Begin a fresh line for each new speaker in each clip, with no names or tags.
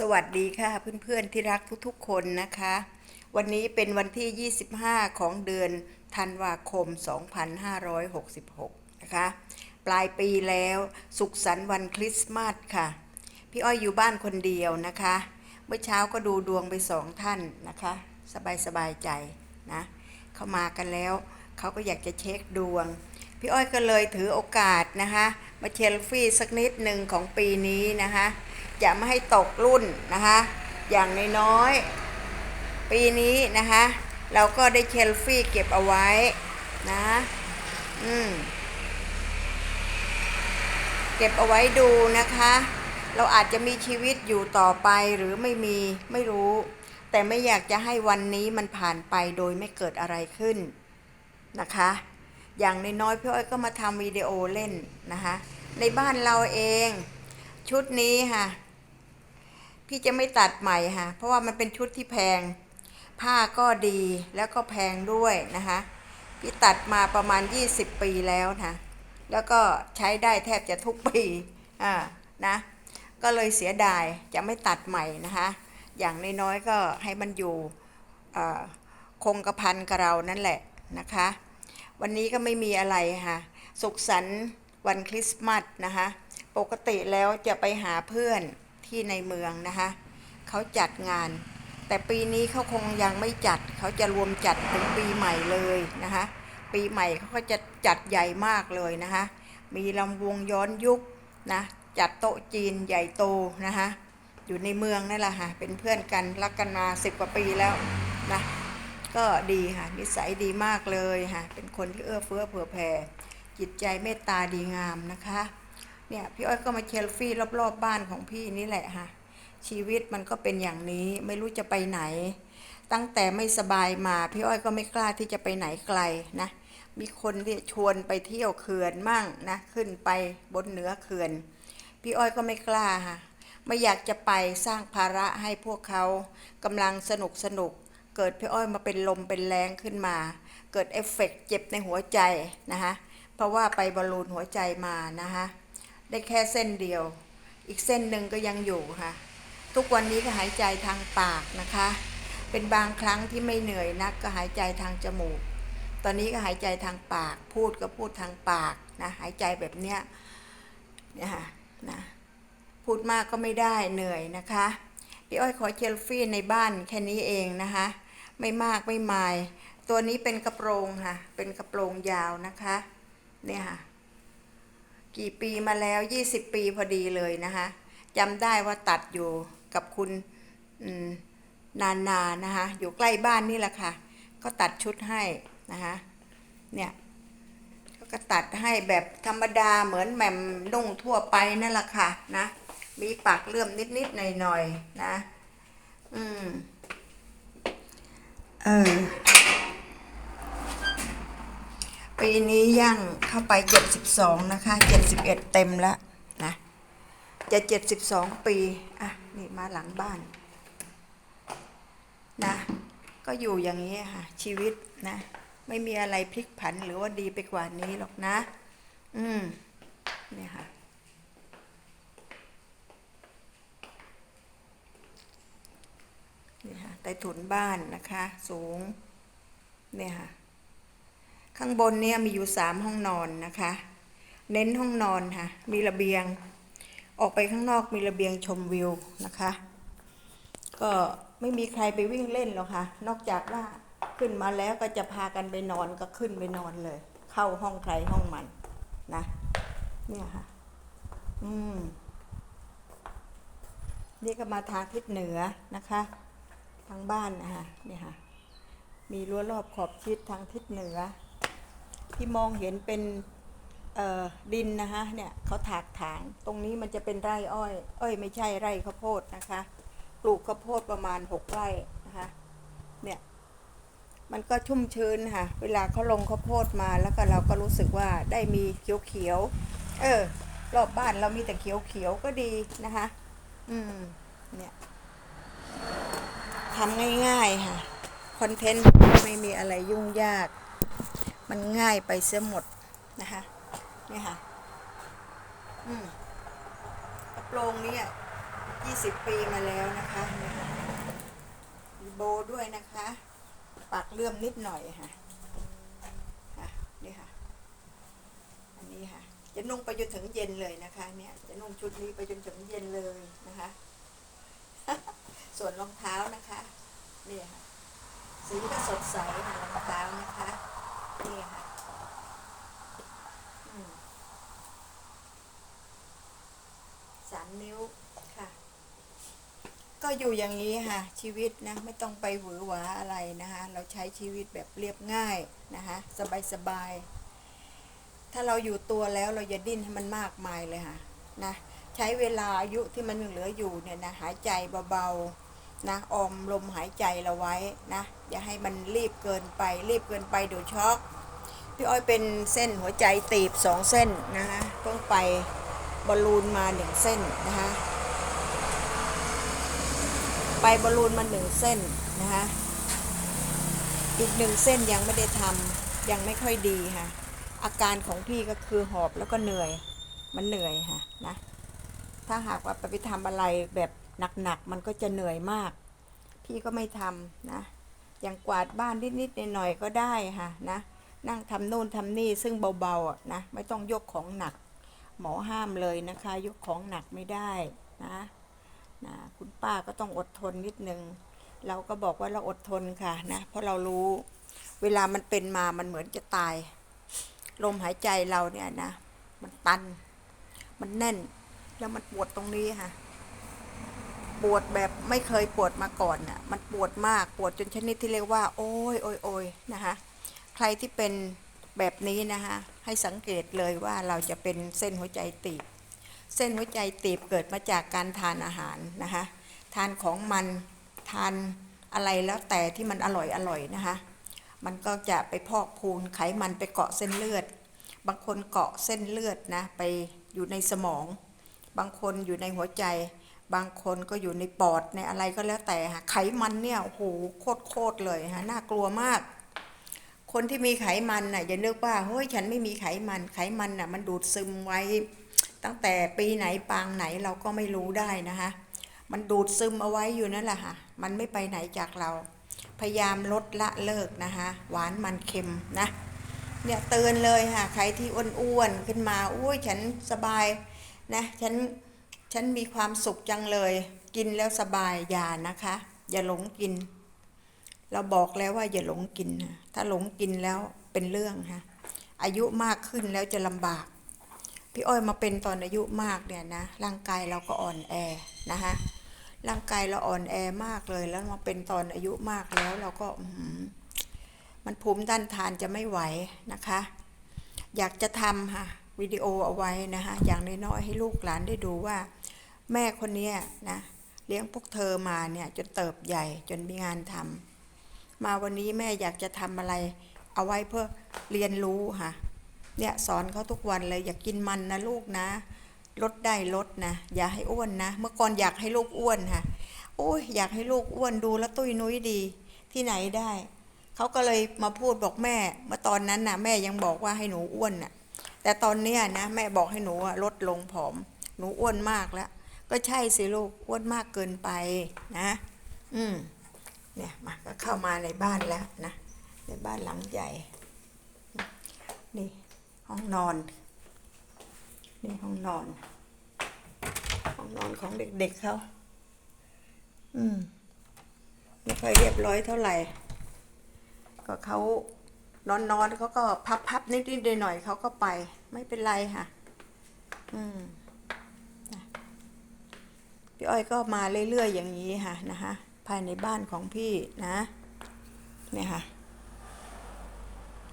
สวัสดีค่ะเพื่อนๆที่รักทุกๆคนนะคะ วันนี้เป็นวันที่ 25 ของเดือนธันวาคม 2566 นะคะ ปลายปีแล้วสุขสันต์วันคริสต์มาสค่ะ พี่อ้อยอยู่บ้านคนเดียวนะคะ เมื่อเช้าก็ดูดวงไปสองท่านนะคะ สบายสบายใจนะ เข้ามากันแล้ว เขาก็อยากจะเช็คดวง พี่อ้อยก็เลยถือโอกาสนะคะมาเชลฟี่สักนิดหนึ่งของปีนี้นะคะจะไม่ให้ตกรุ่นนะคะอย่างน้อยๆปีนี้นะคะเราก็ได้เชลฟี่เก็บเอาไว้นะอืมเก็บเอาไว้ดูนะคะ เราอาจจะมีชีวิตอยู่ต่อไปหรือไม่มีไม่รู้ แต่ไม่อยากจะให้วันนี้มันผ่านไปโดยไม่เกิดอะไรขึ้นนะคะ อย่างน้อยๆพี่อ้อยก็มาทำวิดีโอเล่นนะคะ ในบ้านเราเอง ชุดนี้ค่ะ พี่จะไม่ตัดใหม่ค่ะ เพราะว่ามันเป็นชุดที่แพง ผ้าก็ดีแล้วก็แพงด้วยนะคะ พี่ตัดมาประมาณ 20 ปีแล้วนะ แล้วก็ใช้ได้แทบจะทุกปีอ่านะ ก็เลยเสียดายจะไม่ตัดใหม่นะคะ อย่างน้อยๆก็ให้มันอยู่คงกระพันกับเรานั่นแหละนะคะ วันนี้ก็ไม่มีอะไรค่ะ สุขสันต์วันคริสต์มาสนะคะ ปกติแล้วจะไปหาเพื่อนที่ในเมืองนะคะ เขาจัดงาน แต่ปีนี้เขาคงยังไม่จัด เขาจะรวมจัดถึงปีใหม่เลยนะคะ ปีใหม่เขาก็จะจัดใหญ่มากเลยนะคะ มีลำวงย้อนยุคนะ จัดโต๊ะจีนใหญ่โตนะคะ อยู่ในเมืองนั่นแหละค่ะ เป็นเพื่อนกันรักกันมาสิบกว่าปีแล้วนะ ก็ดีค่ะนิสัยดีมากเลยค่ะเป็นคนที่เอื้อเฟื้อเผื่อแผ่จิตใจเมตตาดีงามนะคะเนี่ยพี่อ้อยก็มาเชลฟี่รอบๆบบ้านของพี่นี่แหละค่ะชีวิตมันก็เป็นอย่างนี้ไม่รู้จะไปไหน ตั้งแต่ไม่สบายมาพี่อ้อยก็ไม่กล้าที่จะไปไหนไกลนะมีคนที่ชวนไปเที่ยวเขื่อนมั่งนะขึ้นไปบนเหนือเขื่อน พี่อ้อยก็ไม่กล้าค่ะไม่อยากจะไปสร้างภาระให้พวกเขากำลังสนุกสนุก เกิดพี่อ้อยมาเป็นลมเป็นแรงขึ้นมา เกิดเอฟเฟกต์เจ็บในหัวใจนะคะเพราะว่าไปบอลลูนหัวใจมานะคะได้แค่เส้นเดียว อีกเส้นหนึ่งก็ยังอยู่ค่ะ ทุกวันนี้ก็หายใจทางปากนะคะ เป็นบางครั้งที่ไม่เหนื่อยนักก็หายใจทางจมูก ตอนนี้ก็หายใจทางปาก พูดก็พูดทางปากนะหายใจแบบเนี้ยเนี่ยค่ะนะพูดมากก็ไม่ได้เหนื่อยนะคะพี่อ้อยขอเชลฟี่ในบ้านแค่นี้เองนะคะ ไม่มากไม่มาย ตัวนี้เป็นกระโปรงค่ะ เป็นกระโปรงยาวนะคะ เนี่ยค่ะ กี่ปีมาแล้ว 20 ปีพอดีเลยนะคะจำได้ว่าตัดอยู่กับคุณอืมนานานะคะ อยู่ใกล้บ้านนี่แหละค่ะ ก็ตัดชุดให้นะคะเนี่ยก็ตัดให้แบบธรรมดาเหมือนแหม่มนุ่งทั่วไปนั่นแหละค่ะนะ มีปากเลื่อมนิดๆหน่อยๆนะอืม เออ ปีนี้ย่างเข้าไป72นะคะ71เอ็ดเต็มแล้วนะ จะ72ปี อะ นี่มาหลังบ้าน นะ ก็อยู่อย่างนี้ค่ะ ชีวิตนะ ไม่มีอะไรพลิกผันหรือว่าดีไปกว่านี้หรอกนะ อืม เนี่ยค่ะ นี่ค่ะ ใต้ถุนบ้านนะคะ สูง เนี่ยค่ะ ข้างบนเนี่ยมีอยู่สามห้องนอนนะคะ เน้นห้องนอนค่ะ มีระเบียง ออกไปข้างนอกมีระเบียงชมวิวนะคะ ก็ไม่มีใครไปวิ่งเล่นหรอกค่ะ นอกจากว่าขึ้นมาแล้วก็จะพากันไปนอนก็ขึ้นไปนอนเลย เข้าห้องใครห้องมันนะ เนี่ยค่ะ อืมนี่ก็มาทางทิศเหนือนะคะ ทางบ้านนะคะนี่ค่ะ มีรั้วรอบขอบชิดทางทิศเหนือ ที่มองเห็นเป็นดินนะคะเนี่ยเขาถากถางตรงนี้มันจะเป็นไร่อ้อยเอ้ยไม่ใช่ไร่ข้าวโพดนะคะ ปลูกข้าวโพดประมาณหกไร่นะคะเนี่ยมันก็ชุ่มชื้นค่ะ เวลาเขาลงข้าวโพดมาแล้วก็เราก็รู้สึกว่าได้มีเขียวเขียวๆเออรอบบ้านเรามีแต่เขียวเขียวๆก็ดีนะคะ อืมเนี่ย ทำง่ายๆค่ะ คอนเทนต์ไม่มีอะไรยุ่งยาก มันง่ายไปเสียหมดนะคะ นี่ค่ะ อืมกระโปรงนี่ยยี่สิบปีมาแล้วนะคะมีโบด้วยนะคะ ปากเลื่อมนิดหน่อยค่ะ ค่ะ นี่ค่ะ อันนี้ค่ะ จะนุ่งไปจนถึงเย็นเลยนะคะ เนี่ย จะนุ่งชุดนี้ไปจนถึงเย็นเลยนะคะ ส่วนรองเท้านะคะนี่ค่ะสีก็สดใสค่ะรองเท้านะคะนี่ค่ะสามนิ้วค่ะ ก็อยู่อย่างนี้ค่ะ ชีวิตนะไม่ต้องไปหวือหวาอะไรนะคะ เราใช้ชีวิตแบบเรียบง่ายนะคะสบายสบายๆถ้าเราอยู่ตัวแล้วเราอย่าดิ้นให้มันมากมายเลยค่ะนะ ใช้เวลาอายุที่มันยังเหลืออยู่เนี่ยนะหายใจเบาๆนะอมลมหายใจเราไว้นะอย่าให้มันรีบเกินไป รีบเกินไปเดี๋ยวช็อกพี่อ้อยเป็นเส้นหัวใจตีบสองเส้นนะคะต้องไปบอลลูนมาหนึ่งเส้นนะคะไปบอลลูนมาหนึ่งเส้นนะคะอีกหนึ่งเส้นยังไม่ได้ทำยังไม่ค่อยดีค่ะอาการของพี่ก็คือหอบแล้วก็เหนื่อยมันเหนื่อยค่ะนะ ถ้าหากว่าไปทำอะไรแบบหนักๆมันก็จะเหนื่อยมาก พี่ก็ไม่ทำนะอย่างกวาดบ้านนิดๆหน่อยๆก็ได้ค่ะนะนั่งทำโน่นทำนี่ซึ่งเบาๆนะไม่ต้องยกของหนัก หมอห้ามเลยนะคะ ยกของหนักไม่ได้นะนะคุณป้าก็ต้องอดทนนิดนึง เราก็บอกว่าเราอดทนค่ะนะเพราะเรารู้เวลามันเป็นมามันเหมือนจะตาย ลมหายใจเราเนี่ยนะ มันตัน มันแน่น แล้วมันปวดตรงนี้ค่ะ ปวดแบบไม่เคยปวดมาก่อนน่ะ มันปวดมากปวดจนชนิดที่เรียกว่า โอ้ยโอยโอยนะคะ ใครที่เป็นแบบนี้นะคะให้สังเกตเลยว่าเราจะเป็นเส้นหัวใจตีบ เส้นหัวใจตีบเกิดมาจากการทานอาหารนะคะ ทานของมันทานอะไรแล้วแต่ที่มันอร่อยอร่อยนะคะ มันก็จะไปพอกพูนไขมันไปเกาะเส้นเลือด บางคนเกาะเส้นเลือดนะไปอยู่ในสมอง บางคนอยู่ในหัวใจ บางคนก็อยู่ในปอดในอะไรก็แล้วแต่ค่ะไขมันเนี่ยโอ้โหโคตรโคตรเลยฮะน่ากลัวมาก คนที่มีไขมันน่ะอย่านึกว่าเฮ้ยฉันไม่มีไขมันไขมันน่ะมันดูดซึมไว้ ตั้งแต่ปีไหนปางไหนเราก็ไม่รู้ได้นะคะมันดูดซึมเอาไว้อยู่นั่นแหละค่ะ มันไม่ไปไหนจากเรา พยายามลดละเลิกนะคะ หวานมันเค็มนะ เนี่ยเตือนเลยค่ะ ใครที่อ้วนๆขึ้นมา อุ้ยฉันสบาย นะฉันฉันมีความสุขจังเลย กินแล้วสบายอย่านะคะ อย่าหลงกิน เราบอกแล้วว่าอย่าหลงกินนะถ้าหลงกินแล้วเป็นเรื่องค่ะอายุมากขึ้นแล้วจะลำบาก พี่อ้อยมาเป็นตอนอายุมากเนี่ยนะร่างกายเราก็อ่อนแอนะคะร่างกายเราอ่อนแอมากเลย แล้วมาเป็นตอนอายุมากแล้วเราก็มันภูมิต้านทานจะไม่ไหวนะคะ อยากจะทำค่ะ วิดีโอเอาไว้นะคะอย่างน้อยๆให้ลูกหลานได้ดูว่า แม่คนนี้นะเลี้ยงพวกเธอมาเนี่ยจนเติบใหญ่จนมีงานทำมาวันนี้แม่อยากจะทำอะไร เอาไว้เพื่อเรียนรู้ค่ะเนี่ยสอนเขาทุกวันเลยอย่ากกินมันนะลูกนะลดได้ลดนะอย่าให้อ้วนนะ เมื่อก่อนอยากให้ลูกอ้วนค่ะโอ้ยอยากให้ลูกอ้วนดูแล้วตุ้ยนุ้ยดี ที่ไหนได้เขาก็เลยมาพูดบอกแม่เมื่อตอนนั้นน่ะ แม่ยังบอกว่าให้หนูอ้วนน่ะ แต่ตอนเนี้ยนะแม่บอกให้หนูลดลงผอม หนูอ้วนมากแล้ว ก็ใช่สิลูกอ้วนมากเกินไปนะ อืมเนี่ยมาก็เข้ามาในบ้านแล้วนะในบ้านหลังใหญ่ นี่ห้องนอน นี่ห้องนอน ห้องนอนของเด็กๆเขาอืมไม่ค่อยเรียบร้อยเท่าไหร่ ก็เขา นอนนอนๆเขาก็พับพับๆนิดๆหน่อยๆเขาก็ไป ไม่เป็นไรค่ะ อืมพี่อ้อยก็มาเรื่อยๆอย่างนี้ค่ะนะคะ ภายในบ้านของพี่นะ เนี่ยค่ะ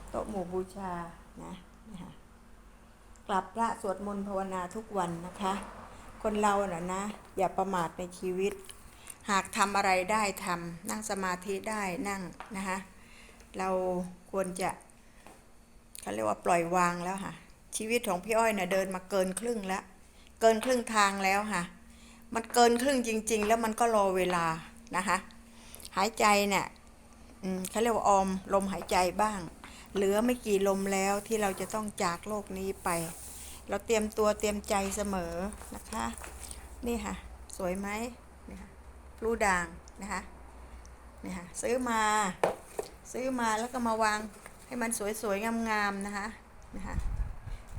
โต๊ะหมู่บูชานะเนี่ยค่ะกลับพระสวดมนต์ภาวนาทุกวันนะคะ คนเราน่ะนะ อย่าประมาทในชีวิต หากทำอะไรได้ทำนั่งสมาธิได้นั่งนะคะ เราควรจะเขาเรียกว่าปล่อยวางแล้วค่ะ ชีวิตของพี่อ้อยเนี่ยเดินมาเกินครึ่งแล้ว เกินครึ่งทางแล้วค่ะ มันเกินครึ่งจริง ๆ แล้วมันก็รอเวลานะคะหายใจเนี่ยเขาเรียกว่าออมลมหายใจบ้าง เหลือไม่กี่ลมแล้วที่เราจะต้องจากโลกนี้ไป เราเตรียมตัวเตรียมใจเสมอนะคะ นี่ค่ะ สวยไหมนี่ค่ะพลูด่างนะคะนี่ค่ะซื้อมา ซื้อมาแล้วก็มาวางให้มันสวยๆ งามๆ นะคะนะคะ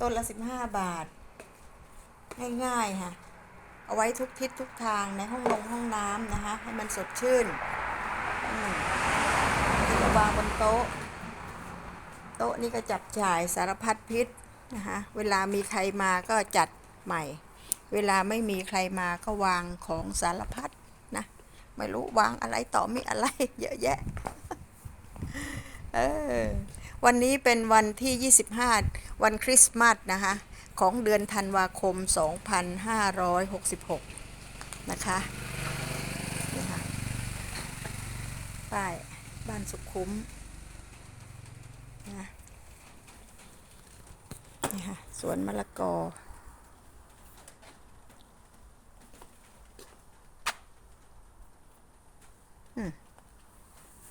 ต้นละ 15 บาท ง่ายๆ ค่ะ เอาไว้ทุกทิศทุกทางในห้องลงห้องน้ำนะคะ ให้มันสดชื่นมาวางบนโต๊ะ โต๊ะนี่ก็จับจ่ายสารพัดพิษนะคะเวลามีใครมาก็จัดใหม่ เวลาไม่มีใครมาก็วางของสารพัดนะ ไม่รู้วางอะไรต่อมีอะไรเยอะแยะ เออวันนี้เป็นวันที่ 25 วันคริสต์มาสนะคะ ของเดือนธันวาคม 2566 นะคะนี่ค่ะป้ายบ้านสุขุมนะนี่ค่ะสวนมะละกอ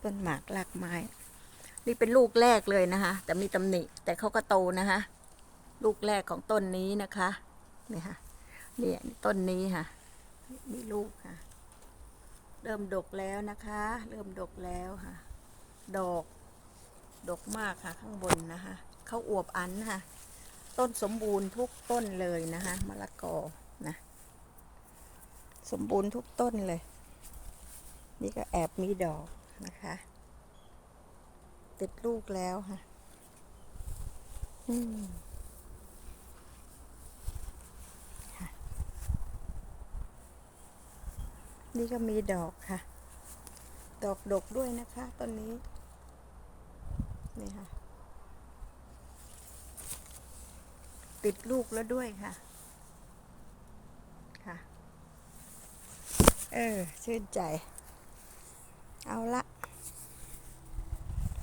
ต้นหมากรากไม้ นี่เป็นลูกแรกเลยนะคะ แต่มีตำหนิแต่เขาก็โตนะคะ ลูกแรกของต้นนี้นะคะนี่ค่ะนี่ต้นนี้ค่ะมีลูกค่ะ เริ่มดกแล้วนะคะ เริ่มดกแล้วค่ะ ดอกดกมากค่ะ ข้างบนนะคะเขาอวบอันค่ะ ต้นสมบูรณ์ทุกต้นเลยนะคะมะละกอนะสมบูรณ์ทุกต้นเลย นี่ก็แอบมีดอกนะคะ ติดลูกแล้วค่ะนี่ก็มีดอกค่ะ ดอกดกด้วยนะคะต้นนี้ นี่ค่ะ ติดลูกแล้วด้วยค่ะ ค่ะ เออ ชื่นใจ เอาละ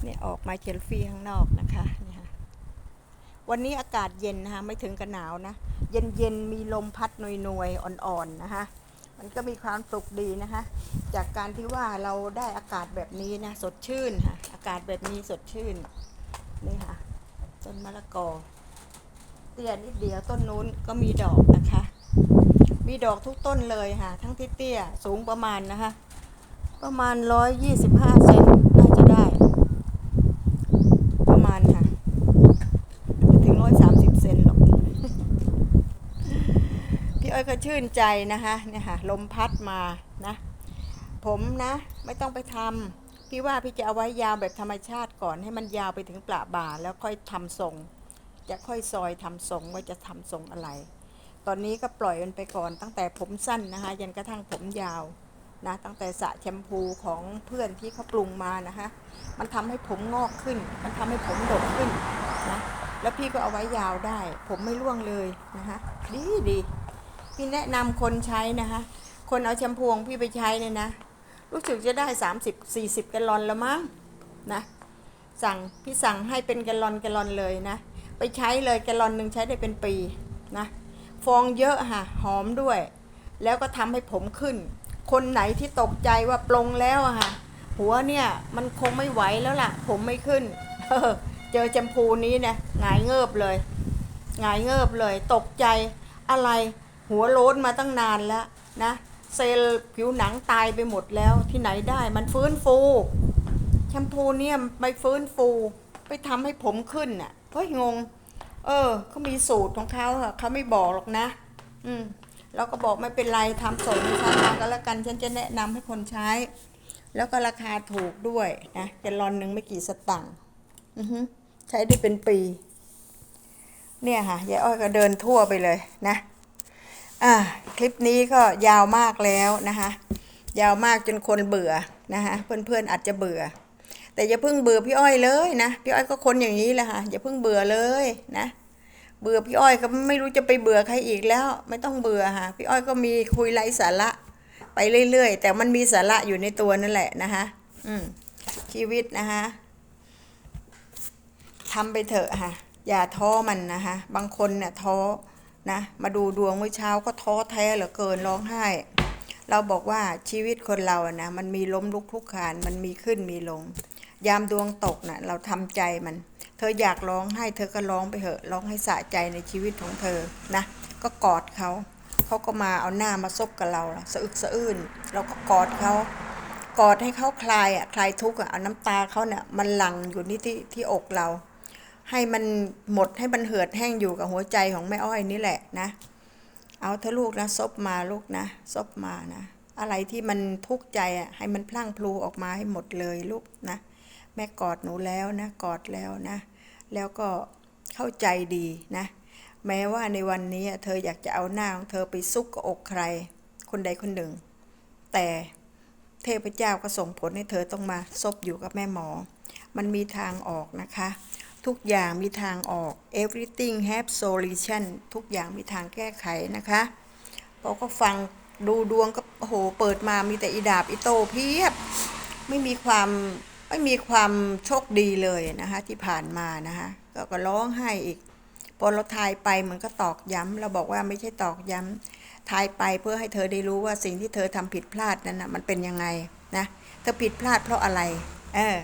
เนี่ยออกมาเชลฟี่ข้างนอกนะคะนี่ค่ะวันนี้อากาศเย็นนะคะไม่ถึงกับหนาวนะ เย็นเย็นๆมีลมพัดหน่วยๆอ่อนๆนะคะมันก็มีความสุขดีนะคะ จากการที่ว่าเราได้อากาศแบบนี้นะสดชื่นค่ะ อากาศแบบนี้สดชื่นนี่ค่ะต้นมะละกอเตี้ยนิดเดียวต้นนู้นก็มีดอกนะคะ มีดอกทุกต้นเลยค่ะ ทั้งที่เตี้ยสูงประมาณนะคะ ประมาณร้อยยี่สิบห้าเซนน่าจะได้ ประมาณค่ะไม่ถึงร้อยสามสิบเซนหรอก พี่อ้อย ก็ชื่นใจนะคะเนี่ยค่ะลมพัดมานะ ผมนะไม่ต้องไปทำพี่ว่าพี่จะเอาไว้ยาวแบบธรรมชาติก่อนให้มันยาวไปถึงปลาบ่าแล้วค่อยทำทรง จะค่อยซอยทำทรงว่าจะทำทรงอะไร ตอนนี้ก็ปล่อยมันไปก่อนตั้งแต่ผมสั้นนะคะยันกระทั่งผมยาวนะตั้งแต่สระแชมพูของเพื่อนที่เขาปรุงมานะคะ มันทำให้ผมงอกขึ้น มันทำให้ผมดกขึ้นนะแล้วพี่ก็เอาไว้ยาวได้ ผมไม่ร่วงเลยนะคะดีดี พี่แนะนำคนใช้นะคะ คนเอาแชมพูของพี่ไปใช้เนี่ยนะรู้สึกจะได้ 30 40 แกลลอนแล้วมั้งนะสั่งพี่สั่งให้เป็นแกลลอนแกลลอนเลยนะ ไปใช้เลยแกลลอนหนึ่งใช้ได้เป็นปีนะฟองเยอะค่ะหอมด้วย แล้วก็ทำให้ผมขึ้น คนไหนที่ตกใจว่าปลงแล้วอะค่ะหัวเนี่ยมันคงไม่ไหวแล้วล่ะ ผมไม่ขึ้นเออเจอแชมพูนี้นะหงายเงิบเลยหงายเงิบเลย ตกใจอะไร หัวโล้นมาตั้งนานแล้วนะเซลล์ผิวหนังตายไปหมดแล้วที่ไหนได้มันฟื้นฟู แชมพูเนี่ยไปฟื้นฟู ไปทำให้ผมขึ้นน่ะเฮ้ยงง เออเขามีสูตรของเขาอะเขาไม่บอกหรอกนะ อืมเราก็บอกไม่เป็นไรทำส่งให้ฉันมาก็แล้วกันฉันจะแนะนำให้คนใช้ แล้วก็ราคาถูกด้วยนะแกลลอนหนึ่งไม่กี่สตังค์ใช้ได้เป็นปี เนี่ยค่ะยายอ้อยก็เดินทั่วไปเลยนะ อ่าคลิปนี้ก็ยาวมากแล้วนะคะ ยาวมากจนคนเบื่อนะคะเพื่อนๆอาจจะเบื่อ แต่อย่าเพิ่งเบื่อพี่อ้อยเลยนะพี่อ้อยก็คนอย่างนี้แหละค่ะอย่าเพิ่งเบื่อเลยนะ เบื่อพี่อ้อยก็ไม่รู้จะไปเบื่อใครอีกแล้ว ไม่ต้องเบื่อค่ะพี่อ้อยก็มีคุยไร้สาระไปเรื่อยๆ แต่มันมีสาระอยู่ในตัวนั่นแหละนะคะอืมชีวิตนะคะทำไปเถอะค่ะอย่าท้อมันนะคะบางคนเนี่ยท้อ นะมาดูดวงเมื่อเช้าก็ท้อแท้เหลือเกินร้องไห้ เราบอกว่าชีวิตคนเราอะนะมันมีล้มลุกคลุกคลานมันมีขึ้นมีลง ยามดวงตกนะ่ะเราทำใจมัน เธออยากร้องไห้ เธอก็ร้องไปเถอะร้องให้สะใจในชีวิตของเธอนะ ก็กอดเขาเขาก็มาเอาหน้ามาซบกับเราสะอึกสะอื้นเราก็กอดเขากอดให้เขาคลายอะคลายทุกข์อะเอาน้ำตาเขาเนี่ยมันหลั่งอยู่นี่ที่ที่อกเรา ให้มันหมดให้มันเหือดแห้งอยู่กับหัวใจของแม่อ้อยนี่แหละนะ เอาเถอะลูกนะซบมาลูกนะซบมานะ อะไรที่มันทุกข์ใจอะให้มันพลั่งพลูออกมาให้หมดเลยลูกนะ แม่กอดหนูแล้วนะกอดแล้วนะ แล้วก็เข้าใจดีนะ แม้ว่าในวันนี้เธออยากจะเอาหน้าของเธอไปซุกกับอกใคร คนใดคนหนึ่ง แต่เทพเจ้าก็ส่งผลให้เธอต้องมาซบอยู่กับแม่หมอ มันมีทางออกนะคะ ทุกอย่างมีทางออก everything have solution ทุกอย่างมีทางแก้ไขนะคะพอก็ฟังดูดวงก็โอ้โหเปิดมามีแต่อีดาบอีโตเพียบ ไม่มีความไม่มีความโชคดีเลยนะคะที่ผ่านมานะคะก็ก็ร้องไห้อีก พอเราทายไปมันก็ตอกย้ำเราบอกว่าไม่ใช่ตอกย้ำทายไปเพื่อให้เธอได้รู้ว่าสิ่งที่เธอทำผิดพลาดนั้นนะมันเป็นยังไงนะเธอผิดพลาดเพราะอะไร เออ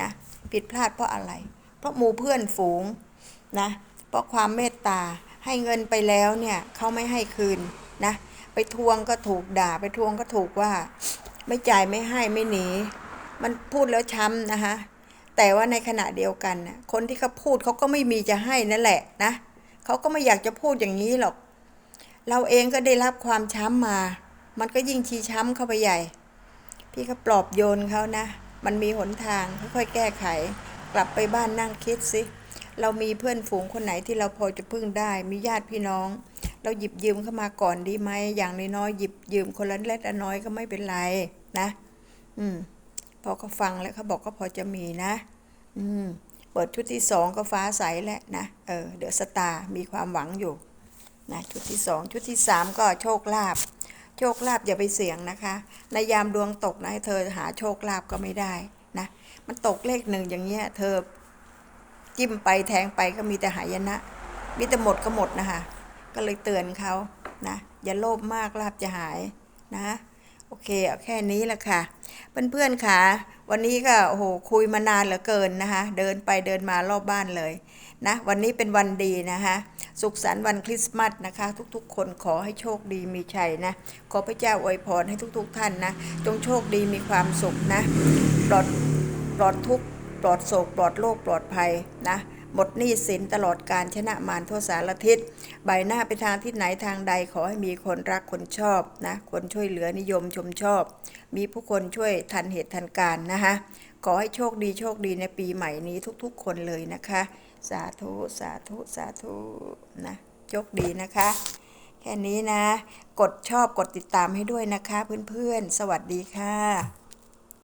นะผิดพลาดเพราะอะไร ราะหมู่เพื่อนฝูงนะเพราะความเมตตาให้เงินไปแล้วเนี่ยเขาไม่ให้คืนนะ ไปทวงก็ถูกด่าไปทวงก็ถูกว่า ไม่จ่ายไม่ให้ไม่หนี มันพูดแล้วช้ำนะคะแต่ว่าในขณะเดียวกันนะคนที่เขาพูดเขาก็ไม่มีจะให้นั่นแหละนะเขาก็ไม่อยากจะพูดอย่างนี้หรอก เราเองก็ได้รับความช้ำมา มันก็ยิ่งชี้ช้ำเข้าไปใหญ่ พี่ก็ปลอบโยนเขานะ มันมีหนทางค่อยๆแก้ไข กลับไปบ้านนั่งคิดสิ เรามีเพื่อนฝูงคนไหนที่เราพอจะพึ่งได้ มีญาติพี่น้อง เราหยิบยืมเข้ามาก่อนดีไหม อย่างน้อยๆหยิบยืมคนละเล็กละน้อยก็ไม่เป็นไรนะ อืม พอเขาฟังแล้วเขาบอกก็พอจะมีนะ อืม เปิดชุดที่สองก็ฟ้าใสแล้วนะ เออ เดอะสตาร์มีความหวังอยู่นะชุดที่สองชุดที่สามก็โชคลาภโชคลาภอย่าไปเสี่ยงนะคะ ในยามดวงตกนะเธอหาโชคลาภก็ไม่ได้ นะ มันตกเลขหนึ่งอย่างเงี้ย เธอจิ้มไปแทงไปก็มีแต่หายนะมีแต่หมดก็หมดนะคะก็เลยเตือนเขานะ อย่าโลภมากลาบจะหายนะ โอเคเอาแค่นี้แหละค่ะ เพื่อนๆค่ะ วันนี้ก็โอ้โหคุยมานานเหลือเกินนะคะ เดินไปเดินมารอบบ้านเลย นะวันนี้เป็นวันดีนะคะสุขสันต์วันคริสต์มาสนะคะ ทุกๆ คนขอให้โชคดีมีชัยนะ ขอพระเจ้าอวยพรให้ทุกๆ ท่านนะ จงโชคดีมีความสุขนะ ปลอดปลอดทุกปลอดโศกปลอดโรคปลอดภัยนะหมดหนี้สินตลอดการชนะมารทั่วสารทิศ ใบหน้าไปทางทิศไหนทางใดขอให้มีคนรักคนชอบนะ คนช่วยเหลือนิยมชมชอบ มีผู้คนช่วยทันเหตุทันการนะคะ ขอให้โชคดีโชคดีในปีใหม่นี้ทุกๆ คนเลยนะคะ สาธุ สาธุ สาธุ นะโชคดีนะคะ แค่นี้นะ กดชอบกดติดตามให้ด้วยนะคะ เพื่อนๆ สวัสดีค่ะ